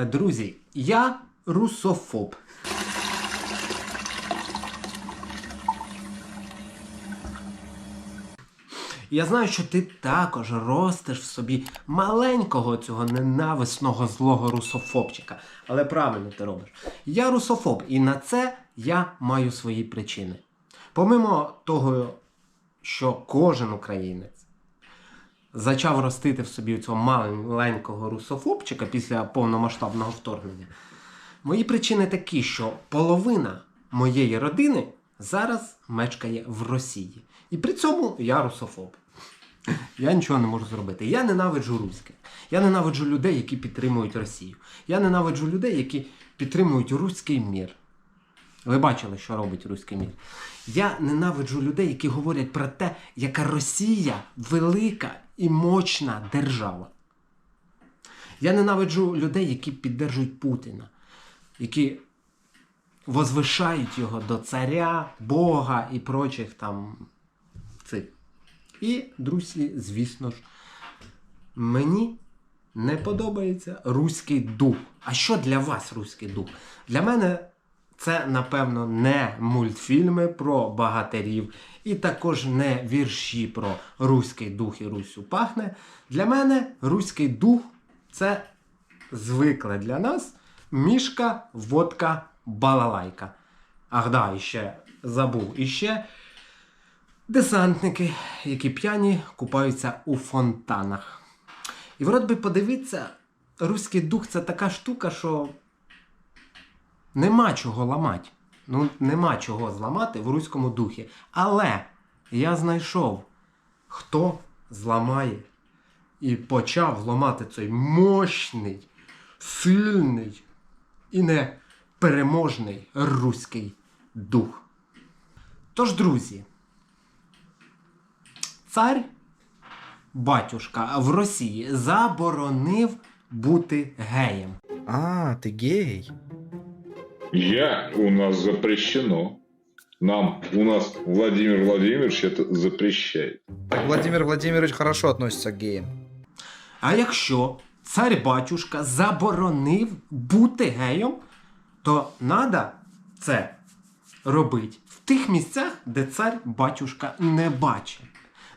Е, Друзі, я русофоб. Я знаю, що ти також ростеш в собі маленького цього ненависного злого русофобчика. Але правильно ти робиш. Я русофоб, і на це я маю свої причини. Помимо того, що кожен українець зачав ростити в собі цього маленького русофобчика після повномасштабного вторгнення. Мої причини такі, що половина моєї родини зараз мешкає в Росії. І при цьому я русофоб. Я нічого не можу зробити. Я ненавиджу руське. Я ненавиджу людей, які підтримують Росію. Я ненавиджу людей, які підтримують руський мір. Ви бачили, що робить руський мір. Я ненавиджу людей, які говорять про те, яка Росія велика і мощна держава. Я ненавиджу людей, які піддержують Путіна, які возвишають його до царя, Бога і прочих там цих. І, друзі, звісно ж, мені не подобається руський дух. А що для вас руський дух? Для мене це, напевно, не мультфільми про багатирів, і також не вірші про руський дух і Русю пахне. Для мене руський дух це звикле для нас мішка, водка, балалайка. Ах, да, і ще забув. І ще десантники, які п'яні купаються у фонтанах. І вроде би подивіться, руський дух це така штука, що нема чого ламати. Ну, нема чого зламати в руському духі. Але я знайшов, хто зламає і почав ламати цей мощний, сильний і непереможний руський дух. Тож, друзі, цар батюшка в Росії заборонив бути геєм. А, ты гей. Я у нас запрещено. Нам, у нас Владимир Владимирович это запрещает. Так Владимир Владимирович хорошо относится к геям. А якщо цар батюшка заборонив бути геєм, то треба це робити в тих місцях, де цар батюшка не бачить,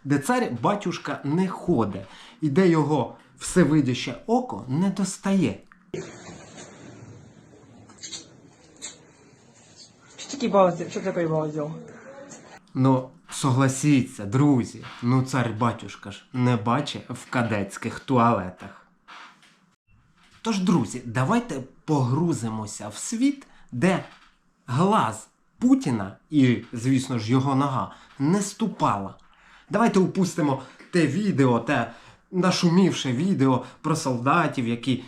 де цар батюшка не ходить, і де його всевидяще око не достає. Что такие баллы? Что такое? Ну, согласіться, друзі, ну цар батюшка ж не бачить в кадетських туалетах. Тож, друзі, давайте погрузимося в світ, де глаз Путіна і, звісно ж, його нога не ступала. Давайте упустимо те відео, те нашумівше відео про солдатів, які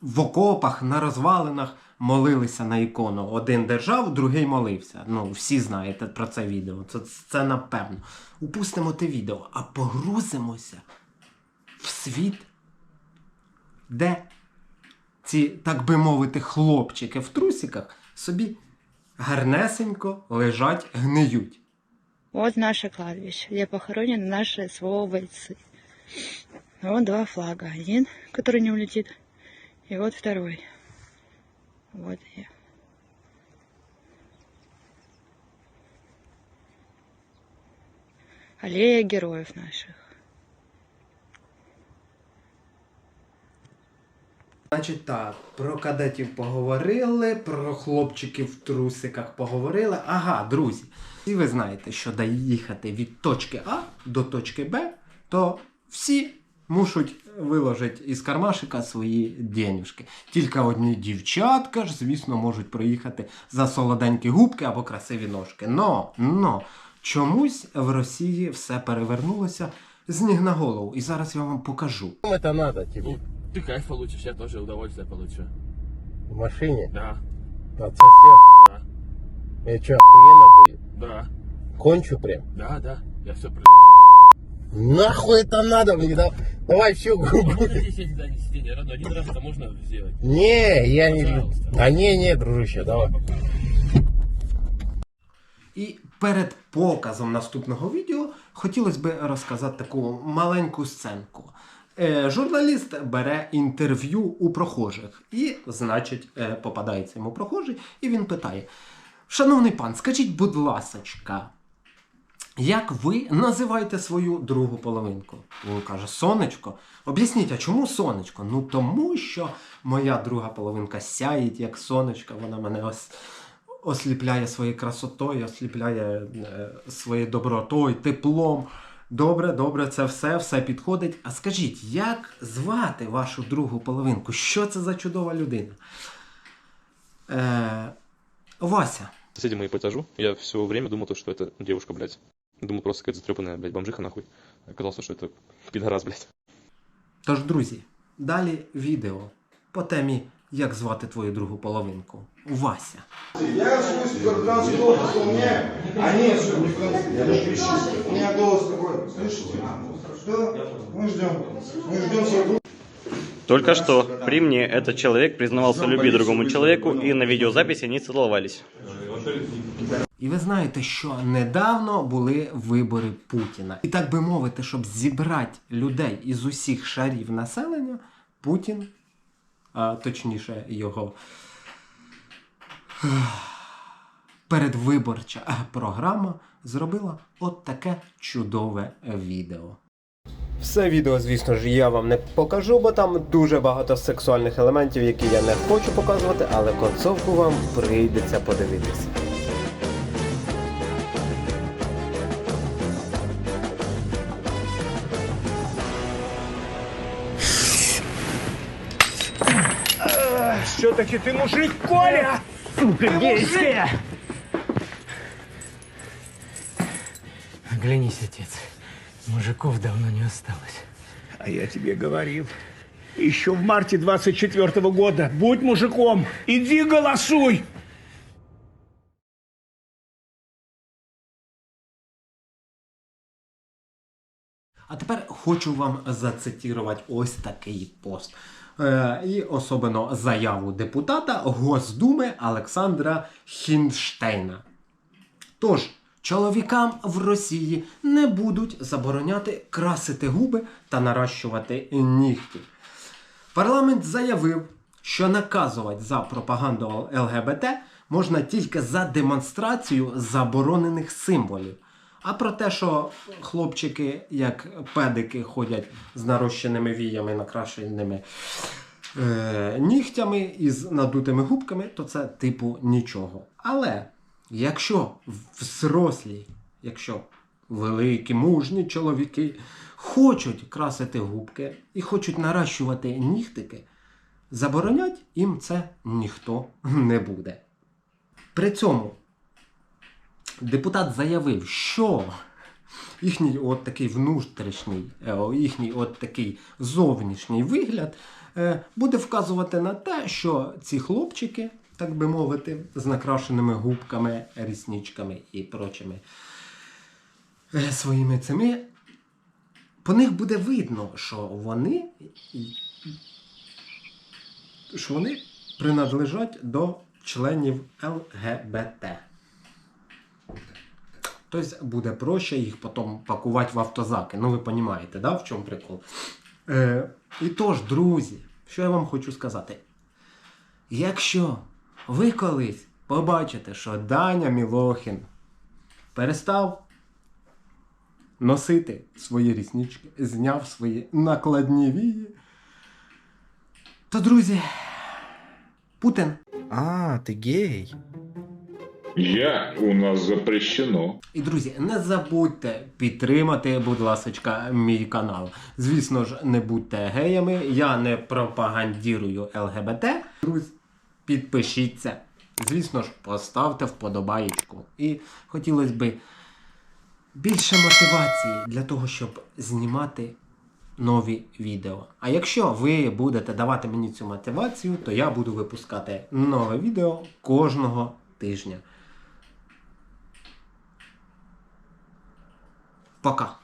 в окопах на розвалинах молилися на ікону. Один держав, другий молився. Ну, всі знаєте про це відео. Це, це напевно. Упустимо те відео, а погрузимося в світ, де ці, так би мовити, хлопчики в трусиках собі гарнесенько лежать, гниють. Вот наше кладбище, где похоронены наши СВО бойцы. Вот два флага. Один, который не улетит, и вот второй. Вот я. Аллея героев наших. Значить так, про кадетів поговорили, про хлопчиків в трусиках поговорили. Ага, друзі. І ви знаєте, що доїхати від точки А до точки Б, то всі мушуть виложити із кармашика свої денюжки. Тільки одні дівчатка ж, звісно, можуть проїхати за солоденькі губки або красиві ножки. Но, но, чомусь в Росії все перевернулося з ніг на голову. І зараз я вам покажу. Это надо, типа, Ну, ты кайф получишь, я тоже удовольствие получу. в машине? Да, Отсосешь? да, И что, охуенно будет? да, Кончу прям? да, да, я все прилечу. Нахуй это надо мне? Да- Давай всю губу. Здесь есть заднее сиденье, родной, один раз это можно сделать. Не, я не... Пожалуйста. Да не, не, дружище, давай. І перед показом наступного відео хотілося б розказати таку маленьку сценку. Е, журналіст бере інтерв'ю у прохожих і, значить, е, попадається йому прохожий, і він питає: Шановний пан, скажіть, будь ласочка, як ви називаєте свою другу половинку? Він каже: Сонечко. Об'ясніть, а чому сонечко? Ну тому що моя друга половинка сяє, як сонечко, вона мене ос... осліпляє своєю красотою, осліпляє е, своєю добротою, теплом. Добре, добре, це все, все підходить. А скажіть, як звати вашу другу половинку? Що це за чудова людина? Е... Вася. Соседи мои по этажу, я все время думал, то, что это девушка, блядь. Думал, просто какая-то затрепанная, блядь, бомжиха, нахуй. Оказалось, что это пидорас, блядь. Тож, друзі, далі відео по темі Як звати твою другу половинку? Вася. Я слышу, как транспорт, у меня... А нет, что не транспорт. У меня голос такой, слышите? Что? Мы ждем. Мы ждем свою Только что при мне этот человек признавался в любви другому человеку, и на видеозаписи они целовались. І ви знаєте, що недавно були вибори Путіна. І так би мовити, щоб зібрати людей із усіх шарів населення, Путін, а точніше його передвиборча програма зробила от таке чудове відео. Все відео, звісно ж, я вам не покажу, бо там дуже багато сексуальних елементів, які я не хочу показувати, але концовку вам прийдеться подивитися. Все-таки ты мужик, Коля! Сука, гейская! Оглянись, отец. Мужиков давно не осталось. А я тебе говорил. Еще в марте 24 года. Будь мужиком. Иди голосуй. А тепер хочу вам зацитувати ось такий пост. Е, і особливо заяву депутата Госдуми Олександра Хінштейна. Тож, чоловікам в Росії не будуть забороняти красити губи та наращувати нігті. Парламент заявив, що наказувати за пропаганду ЛГБТ можна тільки за демонстрацію заборонених символів. А про те, що хлопчики, як педики, ходять з нарощеними віями, накрашеними е, нігтями і з надутими губками, то це типу нічого. Але якщо взрослі, якщо великі, мужні чоловіки хочуть красити губки і хочуть наращувати нігтики, заборонять їм це ніхто не буде. При цьому депутат заявив, що їхній от такий внутрішній, е, їхній от такий зовнішній вигляд е, буде вказувати на те, що ці хлопчики, так би мовити, з накрашеними губками, рісничками і прочими е, своїми цими, по них буде видно, що вони, що вони принадлежать до членів ЛГБТ. Тобто буде проще їх потім пакувати в автозаки. Ну, ви розумієте, да, в чому прикол? Е, і тож, друзі, що я вам хочу сказати? Якщо ви колись побачите, що Даня Мілохін перестав носити свої ріснички, зняв свої накладні вії, то, друзі, Путін А, ты гей. Я у нас запрещено. І друзі, не забудьте підтримати, будь ласочка, мій канал. Звісно ж, не будьте геями, я не пропагандірую ЛГБТ. Друзі, підпишіться. Звісно ж, поставте вподобаєчку. І хотілося б більше мотивації для того, щоб знімати нові відео. А якщо ви будете давати мені цю мотивацію, то я буду випускати нове відео кожного тижня. Пока.